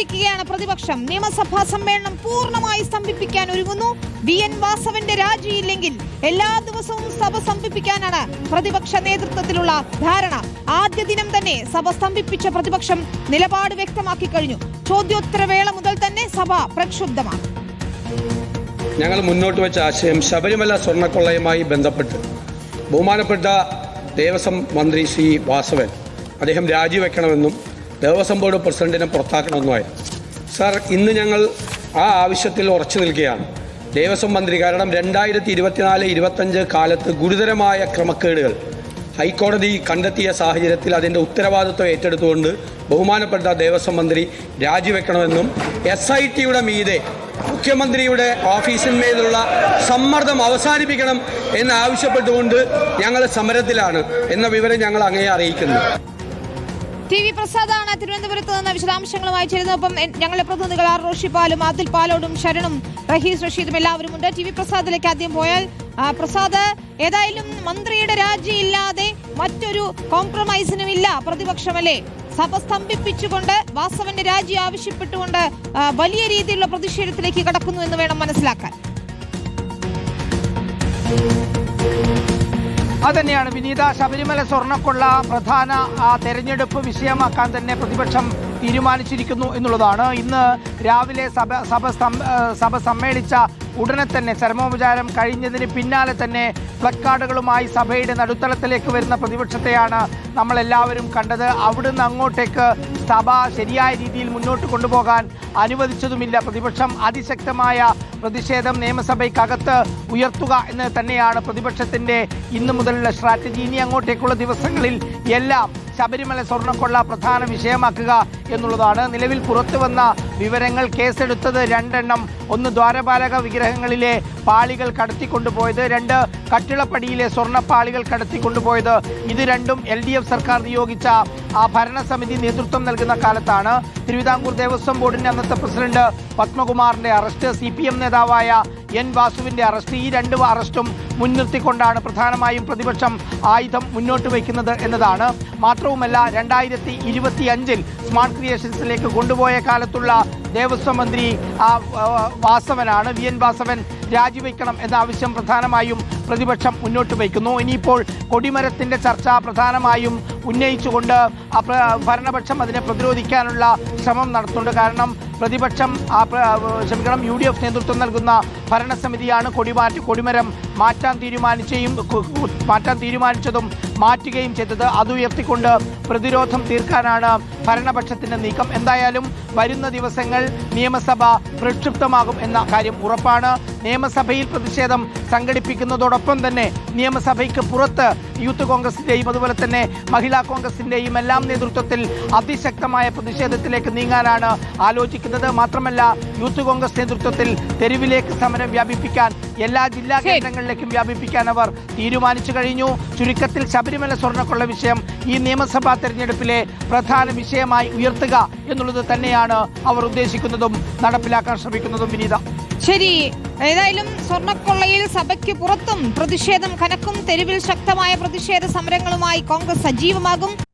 പ്രതികരിക്കുകയാണ് പ്രതിപക്ഷം. നിയമസഭാ സമ്മേളനം പൂർണമായി സ്തംഭിപ്പിക്കാൻ ഒരുങ്ങുന്നു. വി. എൻ. വാസവന്റെ രാജിയില്ലെങ്കിൽ എല്ലാ ദിവസവും സഭ സ്തംഭിപ്പിക്കാനാണ് പ്രതിപക്ഷ നേതൃത്വത്തിലുള്ള ധാരണ. ആദ്യ ദിനം തന്നെ സഭ സ്തംഭിപ്പിച്ച പ്രതിപക്ഷം നിലപാട് വ്യക്തമാക്കി കഴിഞ്ഞു. ചോദ്യോത്തരവേള മുതൽ തന്നെ സഭ പ്രക്ഷുബ്ധമാണ്. ഞങ്ങൾ മുന്നോട്ട് വെച്ച ആശയം ശബരിമല സ്വർണക്കൊള്ളയുമായി ബന്ധപ്പെട്ട്. ബഹുമാനപ്പെട്ട ദേവസ്വം മന്ത്രി ശ്രീ വാസവൻ അദ്ദേഹം രാജിവെക്കണമെന്നും ദേവസ്വം ബോർഡ് പ്രസിഡന്റിനെ പുറത്താക്കണമെന്നുമായിരുന്നു സാർ ഇന്ന് ഞങ്ങൾ ആ ആവശ്യത്തിൽ ഉറച്ചു നിൽക്കുകയാണ്. ദേവസ്വം മന്ത്രി കാരണം രണ്ടായിരത്തി ഇരുപത്തിനാല് ഇരുപത്തഞ്ച് കാലത്ത് ഗുരുതരമായ ക്രമക്കേടുകൾ. ഹൈക്കോടതി കണ്ടെത്തിയ സാഹചര്യത്തിൽ അതിന്റെ ഉത്തരവാദിത്വം ഏറ്റെടുത്തുകൊണ്ട് ബഹുമാനപ്പെട്ട ദേവസ്വം മന്ത്രി രാജിവെക്കണമെന്നും എസ് ഐ ടിയുടെ മീതെ മുഖ്യമന്ത്രിയുടെ ഓഫീസിന്മേലുള്ള സമ്മർദ്ദം അവസാനിപ്പിക്കണം എന്നാവശ്യപ്പെട്ടുകൊണ്ട് ഞങ്ങൾ സമരത്തിലാണ് എന്ന വിവരം ഞങ്ങൾ അങ്ങേ അറിയിക്കുന്നു. ടി വി പ്രസാദാണ് തിരുവനന്തപുരത്ത് നിന്ന് വിശദാംശങ്ങളുമായി ചേരുന്നത്. ഒപ്പം ഞങ്ങളുടെ പ്രതിനിധികൾ ആർ. പാലും ആദിൽ പാലോടും ശരണും റഹീസ് റഷീദും എല്ലാവരും ഉണ്ട്. ടി വി പ്രസാദിലേക്ക് ആദ്യം പോയാൽ പ്രസാദ് ഏതായാലും മന്ത്രിയുടെ രാജി ഇല്ലാതെ മറ്റൊരു കോംപ്രമൈസിനും ഇല്ല. പ്രതിപക്ഷമല്ലേ? സഭ സ്തംഭിപ്പിച്ചുകൊണ്ട് വാസവന്റെ രാജി ആവശ്യപ്പെട്ടുകൊണ്ട് വലിയ രീതിയിലുള്ള പ്രതിഷേധത്തിലേക്ക് കടക്കുന്നു എന്ന് വേണം മനസ്സിലാക്കാൻ. അതന്നെയാണ് വിനീത ശബരിമല സ്വർണക്കൊള്ള പ്രധാന തെരഞ്ഞെടുപ്പ് വിഷയമാക്കാൻ തന്നെ പ്രതിപക്ഷം തീരുമാനിച്ചിരിക്കുന്നു എന്നുള്ളതാണ്. ഇന്ന് രാവിലെ സഭ സഭ സഭ സമ്മേളിച്ച ഉടനെ തന്നെ ചരമോപചാരം കഴിഞ്ഞതിന് പിന്നാലെ തന്നെ പ്ലക്കാർഡുകളുമായി സഭയുടെ നടുത്തളത്തിലേക്ക് വരുന്ന പ്രതിപക്ഷത്തെയാണ് നമ്മളെല്ലാവരും കണ്ടത്. അവിടുന്ന് അങ്ങോട്ടേക്ക് സഭ ശരിയായ രീതിയിൽ മുന്നോട്ട് കൊണ്ടുപോകാൻ അനുവദിച്ചതുമില്ല. പ്രതിപക്ഷം അതിശക്തമായ പ്രതിഷേധം നിയമസഭയ്ക്കകത്ത് ഉയർത്തുക എന്ന് തന്നെയാണ് പ്രതിപക്ഷത്തിന്റെ ഇന്നു മുതലുള്ള സ്ട്രാറ്റജി ഇനി അങ്ങോട്ടേക്കുള്ള ദിവസങ്ങളിൽ എല്ലാം ശബരിമല സ്വർണക്കൊള്ള പ്രധാന വിഷയമാക്കുക എന്നുള്ളതാണ്. നിലവിൽ പുറത്തു വന്ന വിവരങ്ങൾ കേസെടുത്തത് രണ്ടെണ്ണം. ഒന്ന് ദ്വാരപാലക വിഗ്രഹങ്ങളിലെ പാളികൾ കടത്തിക്കൊണ്ടുപോയത് രണ്ട് കട്ടിളപ്പടിയിലെ സ്വർണപ്പാളികൾ കടത്തിക്കൊണ്ടുപോയത്. ഇത് രണ്ടും എൽ സർക്കാർ നിയോഗിച്ച ആ ഭരണസമിതി നേതൃത്വം നൽകുന്ന കാലത്താണ് തിരുവിതാംകൂർ ദേവസ്വം ബോർഡിന്റെ അന്നത്തെ പ്രസിഡന്റ് പത്മകുമാറിന്റെ അറസ്റ്റ് സി നേതാവായ എൻ വാസുവിന്റെ അറസ്റ്റ് ഈ രണ്ട് അറസ്റ്റും മുൻനിർത്തിക്കൊണ്ടാണ് പ്രധാനമായും പ്രതിപക്ഷം ആയുധം മുന്നോട്ട് വയ്ക്കുന്നത് എന്നതാണ്. മാത്രവുമല്ല രണ്ടായിരത്തി ഇരുപത്തി അഞ്ചിൽ സ്മാർട്ട് ക്രിയേഷൻസിലേക്ക് കൊണ്ടുപോയ കാലത്തുള്ള ദേവസ്വം മന്ത്രി വാസവനാണ്. വി എൻ വാസവൻ രാജിവെക്കണം എന്ന ആവശ്യം പ്രധാനമായും പ്രതിപക്ഷം മുന്നോട്ട് വയ്ക്കുന്നു. ഇനിയിപ്പോൾ കൊടിമരത്തിന്റെ ചർച്ച പ്രധാനമായും ഉന്നയിച്ചുകൊണ്ട് ഭരണപക്ഷം അതിനെ പ്രതിരോധിക്കാനുള്ള ശ്രമം നടത്തുന്നുണ്ട്. കാരണം പ്രതിപക്ഷം ക്ഷമിക്കണം യു ഡി എഫ് നേതൃത്വം നൽകുന്ന ഭരണസമിതിയാണ് കൊടിമാറ്റി കൊടിമരം മാറ്റാൻ കു- മാറ്റാൻ തീരുമാനിച്ചതും മാറ്റുകയും ചെയ്തത്. അത് ഉയർത്തിക്കൊണ്ട് പ്രതിരോധം തീർക്കാനാണ് ഭരണപക്ഷത്തിന്റെ നീക്കം. എന്തായാലും വരുന്ന ദിവസങ്ങൾ നിയമസഭ പ്രക്ഷുബ്ധമാകും എന്ന കാര്യം ഉറപ്പാണ്. നിയമസഭയിൽ പ്രതിഷേധം സംഘടിപ്പിക്കുന്നതോടൊപ്പം തന്നെ നിയമസഭയ്ക്ക് പുറത്ത് യൂത്ത് കോൺഗ്രസിന്റെയും അതുപോലെ തന്നെ മഹിളാ കോൺഗ്രസിന്റെയും എല്ലാം നേതൃത്വത്തിൽ അതിശക്തമായ പ്രതിഷേധത്തിലേക്ക് നീങ്ങാനാണ് ആലോചിക്കുന്നത്. മാത്രമല്ല യൂത്ത് കോൺഗ്രസ് നേതൃത്വത്തിൽ തെരുവിലേക്ക് സമരം വ്യാപിപ്പിക്കാൻ എല്ലാ ജില്ലാ. കേന്ദ്രങ്ങളിലേക്കും വ്യാപിപ്പിക്കാൻ അവർ തീരുമാനിച്ചു കഴിഞ്ഞു. ചുരുക്കത്തിൽ ശബരിമല സ്വർണക്കൊള്ള വിഷയം ഈ നിയമസഭാ തെരഞ്ഞെടുപ്പിലെ പ്രധാന വിഷയമായി ഉയർത്തുക എന്നുള്ളത് തന്നെയാണ് അവർ ഉദ്ദേശിക്കുന്നതും നടപ്പിലാക്കാൻ ശ്രമിക്കുന്നതും വിനീത. ശരി. ഏതായാലും സ്വർണക്കൊള്ളയിൽ സഭയ്ക്ക് പുറത്തും പ്രതിഷേധം കനക്കും തെരുവിൽ ശക്തമായ പ്രതിഷേധ സമരങ്ങളുമായി കോൺഗ്രസ് സജീവമാകും.